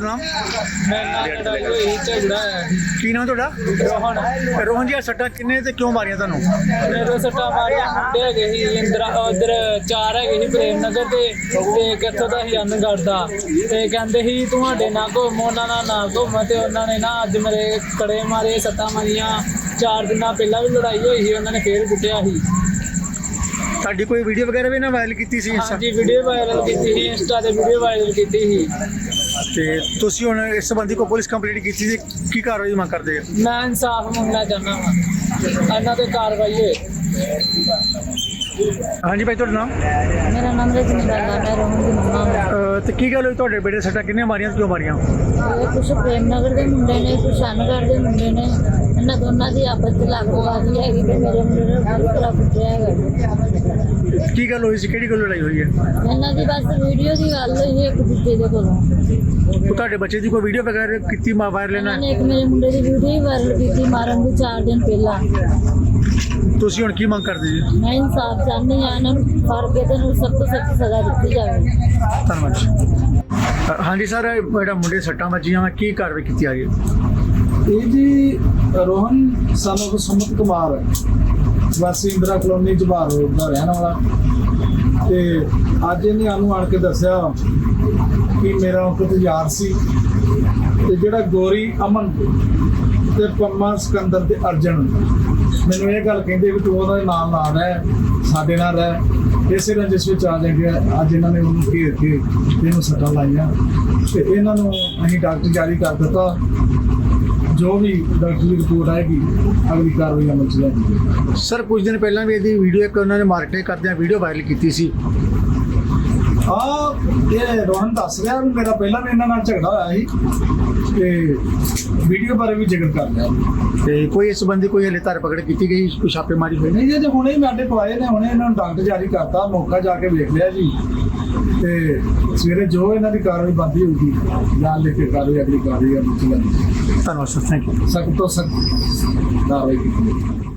ਨਾਮ? ਮੈਂ ਨਾਲ ਲੜਾਈ ਹੋਈ ਝਗੜਾ ਹੈ। ਕੀ ਨਾਮ ਤੁਹਾਡਾ? ਰੋਹਨ। ਰੋਹਨ ਜੀ ਆਹ ਸੱਟਾਂ ਕਿੰਨੇ ਤੇ ਕਿਉਂ ਮਾਰੀਆਂ ਤੁਹਾਨੂੰ? ਮੇਰੇ ਸੱਟਾ ਮਾਰਿਆ ਮੁੰਡੇ ਹੈਗੇ ਸੀ ਇੰਦਰਾ ਉਧਰ ਚਾਰ ਹੈਗੇ ਸੀ ਪ੍ਰੇਮ ਨਗਰ ਦੇ ਤੇ ਕਿੱਥੋਂ ਦਾ ਸੀ ਅਨਗੜ ਦਾ। ਤੇ ਕਹਿੰਦੇ ਸੀ ਤੁਹਾਡੇ ਨਾਲ ਘੁੰਮ ਉਹਨਾਂ ਨਾਲ ਨਾ ਘੁੰਮ। ਤੇ ਉਹਨਾਂ ਨੇ ਨਾ ਅੱਜ ਮੇਰੇ ਕੜੇ ਮਾਰੇ ਸੱਟਾਂ ਮਾਰੀਆਂ। ਚਾਰ ਦਿਨਾਂ ਪਹਿਲਾਂ ਵੀ ਲੜਾਈ ਹੋਈ ਸੀ ਉਹਨਾਂ ਨੇ ਫੇਰ ਕੁੱਟਿਆ ਸੀ। ਤੁਹਾਡੀ ਕੋਈ ਵੀਡੀਓ ਵਗੈਰਾ ਵੀ ਨਾ ਵਾਇਰਲ ਕੀਤੀ ਸੀ ਹਾਂਜੀ ਵੀਡੀਓ ਵਾਇਰਲ ਕੀਤੀ ਸੀ ਇੰਸਟਾ ਤੇ ਵੀਡੀਓ ਵਾਇਰਲ ਕੀਤੀ ਸੀ। ਤੇ ਤੁਸੀਂ ਹੁਣ ਇਸ ਸੰਬੰਧੀ ਕੋਈ ਪੁਲਿਸ ਕੰਪਲੇਂਟ ਕੀਤੀ ਸੀ? ਕੀ ਕਾਰਵਾਈ ਮੰਗ ਕਰਦੇ ਆ ਮੈਂ ਇਨਸਾਫ ਮੰਗਣਾ ਚਾਹੁੰਦਾ ਹਾਂ ਇਹਨਾਂ ਤੇ ਕਾਰਵਾਈ ਹੋਏ। ਹਾਂਜੀ ਭਾਈ ਤੁਹਾਡਾ ਨਾਮ? ਮੇਰਾ ਨਾਮ ਰਜਨੀ ਬਾਲਾ ਮੈਂ ਰੋਹਨ ਦੀ ਮੰਮਾ ਹਾਂ ਅਹ ਤੇ ਕੀ ਗੱਲ ਹੋਈ ਤੁਹਾਡੇ ਬੇਟੇ ਸੱਟਾਂ ਕਿੰਨੇ ਮਾਰੀਆਂ ਤੇ ਕਿਉਂ ਮਾਰੀਆਂ? ਇਹ ਕੁਛ ਪ੍ਰੇਮ ਨਗਰ ਦੇ ਮੁੰਡੇ ਨੇ ਕੁਛ ਅਨਗੜ ਦੇ ਮੁੰਡੇ ਨੇ ਇਹਨਾਂ ਦੋਨਾਂ ਦੀ ਆਪਸ ਚ ਲੱਗਵਾਦੀ ਹੈਗੀ ਤੇ ਮੇਰੇ ਮੁੰਡੇ ਨੇ ਬਹੁਤ ਤਰ੍ਹਾਂ ਕੁੱਟਿਆ ਹੈਗਾ। ਕੀ ਗੱਲ ਹੋਈ ਸੀ? ਕਿਹੜੀ ਗੱਲ ਲੜਾਈ ਹੋਈ ਹੈ? ਇਹਨਾਂ ਦੀ ਬਸ ਵੀਡੀਓ ਦੀ ਗੱਲ ਹੋਈ ਇੱਕ ਦੂਜੇ ਦੇ ਕੋਲੋਂ। ਉਹ ਤੁਹਾਡੇ ਬੱਚੇ ਦੀ ਕੋਈ ਵੀਡੀਓ ਵਗੈਰਾ ਕੀਤੀ ਮਾ ਵਾਇਰਲ ਇਹਨਾਂ ਨਾ? ਨੇ ਇੱਕ ਮੇਰੇ ਮੁੰਡੇ ਦੀ ਵੀਡੀਓ ਹੀ ਵਾਇਰਲ ਕੀਤੀ ਮਾਰਨ ਦੀ 4 ਦਿਨ ਪਹਿਲਾਂ। ਤੁਸੀਂ ਹੁਣ ਕੀ ਮੰਗ ਕਰਦੇ ਜੀ? ਮੈਂ ਇਨਸਾਫ ਚਾਹੁੰਦੀ ਹਾਂ ਇਹਨਾਂ ਨੂੰ ਫੜ ਕੇ ਤੇ ਇਹਨੂੰ ਸਖਤ ਤੋਂ ਸਖਤ ਸਜ਼ਾ ਦਿੱਤੀ ਜਾਵੇ। ਧੰਨਵਾਦ ਜੀ। ਹਾਂਜੀ ਸਰ ਇਹ ਜਿਹੜਾ ਮੁੰਡੇ ਸੱਟਾਂ ਵੱਜੀਆਂ ਕੀ ਕਾਰਵਾਈ ਕੀਤੀ ਆ ਰਹੀ ਹੈ ਇਹ ਜੀ ਰੋਹਨ ਸਾਨੂੰ ਸੁਮਤ ਕੁਮਾਰ ਵਾਸੀ ਇੰਦਰਾ ਕਲੋਨੀ ਜਵਾਰ ਰੋਡ ਦਾ ਰਹਿਣ ਵਾਲਾ। ਤੇ ਅੱਜ ਇਹਨੇ ਸਾਨੂੰ ਆਣ ਕੇ ਦੱਸਿਆ ਕਿ ਮੇਰਾ ਇੱਕ ਯਾਰ ਸੀ ਤੇ ਜਿਹੜਾ ਗੋਰੀ ਅਮਨ ਤੇ ਪੰਮਾ ਸਿਕੰਦਰ ਤੇ ਅਰਜਨ ਮੈਨੂੰ ਇਹ ਗੱਲ ਕਹਿੰਦੇ ਵੀ ਤੂੰ ਉਹਦੇ ਨਾਲ ਨਾ ਰਹਿ ਸਾਡੇ ਨਾਲ ਰਹਿ। ਇਸੇ ਰੰਜਿਸ਼ ਵਿੱਚ ਆ ਜਾਂਦੇ ਅੱਜ ਇਹਨਾਂ ਨੇ ਉਹਨੂੰ ਘੇਰ ਕੇ ਇਹਨੂੰ ਸੱਟਾਂ ਲਾਈਆਂ। ਤੇ ਇਹਨਾਂ ਨੂੰ ਅਸੀਂ ਡਾਕਟਰ ਜਾਰੀ ਕਰ ਦਿੱਤਾ। ਜੋ ਵੀ ਡਾਕਟਰੀ ਰਿਪੋਰਟ ਆਏਗੀ ਅਗਲੀ ਕਾਰਵਾਈ ਅਮਲ ਚ ਲਿਆਂਦੀ ਸਰ ਕੁਝ ਦਿਨ ਪਹਿਲਾਂ ਵੀ ਇਹਦੀ ਵੀਡੀਓ ਇੱਕ ਉਹਨਾਂ ਨੇ ਮਾਰਕੀਟਿੰਗ ਕਰਦਿਆਂ ਵੀਡੀਓ ਵਾਇਰਲ ਕੀਤੀ ਸੀ। ਆ ਇਹ ਰੋਹਨ ਦੱਸ ਰਿਹਾ ਮੇਰਾ ਪਹਿਲਾਂ ਵੀ ਇਹਨਾਂ ਨਾਲ ਝਗੜਾ ਹੋਇਆ ਸੀ। ਤੇ ਵੀਡੀਓ ਬਾਰੇ ਵੀ ਜ਼ਿਕਰ ਕਰ ਰਿਹਾ ਤੇ ਕੋਈ ਇਸ ਸੰਬੰਧੀ ਕੋਈ ਹਲੇ ਧਰ ਪਕੜ ਕੀਤੀ ਗਈ ਕੋਈ ਛਾਪੇਮਾਰੀ ਹੋਈ? ਨਹੀਂ ਜੀ ਜੇ ਹੁਣੇ ਹੀ ਸਾਡੇ ਪਵਾਏ ਨੇ ਹੁਣੇ ਇਹਨਾਂ ਨੂੰ ਡਾਕਟਰ ਜਾਰੀ ਕਰਤਾ ਮੌਕਾ ਜਾ ਕੇ ਵੇਖ ਲਿਆ ਜੀ। ਤੇ ਸਵੇਰੇ ਜੋ ਇਹਨਾਂ ਦੀ ਕਾਰਵਾਈ ਬੰਦੀ ਹੋਊਗੀ ਜਾਂ ਲਿਖ ਕੇ ਕਾਰਵਾਈ ਅਗਲੀ ਕਾਰਵਾਈ ਲਿਆਂਦੀ ਧੰਨਵਾਦ ਸਰ ਥੈਂਕ ਯੂ ਸਖਤ ਤੋਂ ਸਖਤ ਕਾਰਵਾਈ ਕੀਤੀ।